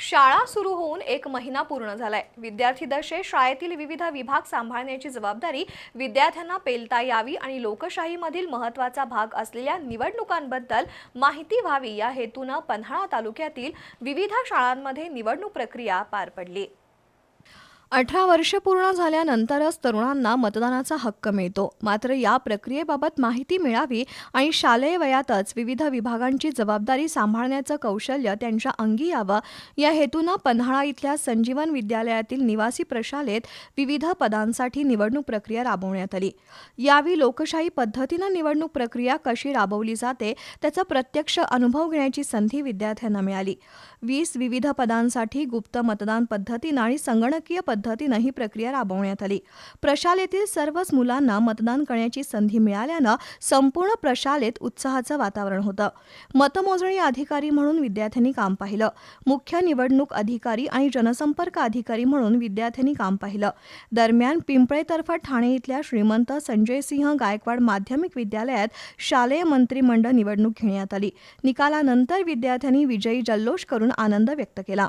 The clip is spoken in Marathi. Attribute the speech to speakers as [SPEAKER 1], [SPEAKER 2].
[SPEAKER 1] शाळा सुरू होऊन एक महिना पूर्ण झालाय. विद्यार्थी दशे शाळेतील विविध विभाग सांभाळण्याची जबाबदारी विद्यार्थ्यांना पेलता यावी आणि लोकशाहीमधील महत्त्वाचा भाग असलेल्या निवडणुकांबद्दल माहिती व्हावी या हेतूनं पन्हाळा तालुक्यातील विविध शाळांमध्ये निवडणूक प्रक्रिया पार पडली. अठरा वर्ष पूर्ण झाल्यानंतरच तरुणांना मतदानाचा हक्क मिळतो. मात्र या प्रक्रियेबाबत माहिती मिळावी आणि शालेय वयातच विविध विभागांची जबाबदारी सांभाळण्याचं कौशल्य त्यांच्या अंगी यावं. या हेतूनं पन्हाळा इथल्या संजीवन विद्यालयातील निवासी प्रशालेत विविध पदांसाठी निवडणूक प्रक्रिया राबवण्यात आली. यावेळी लोकशाही पद्धतीनं निवडणूक प्रक्रिया कशी राबवली जाते त्याचा प्रत्यक्ष अनुभव घेण्याची संधी विद्यार्थ्यांना मिळाली. वीस विविध पदांसाठी गुप्त मतदान पद्धतीनं आणि संगणकीय पद्धतीनं ही प्रक्रिया राबवण्यात आली. प्रशालेतील सर्वच मुलांना मतदान करण्याची संधी मिळाल्यानं संपूर्ण प्रशालेत उत्साहाचं वातावरण होतं. मतमोजणी अधिकारी म्हणून विद्यार्थ्यांनी काम पाहिलं. मुख्य निवडणूक अधिकारी आणि जनसंपर्क अधिकारी म्हणून विद्यार्थ्यांनी काम पाहिलं. दरम्यान पिंपळेतर्फा ठाणे इथल्या श्रीमंत संजयसिंह गायकवाड माध्यमिक विद्यालयात शालेय मंत्रिमंडळ निवडणूक घेण्यात आली. निकालानंतर विद्यार्थ्यांनी विजयी जल्लोष करून आनंद व्यक्त केला.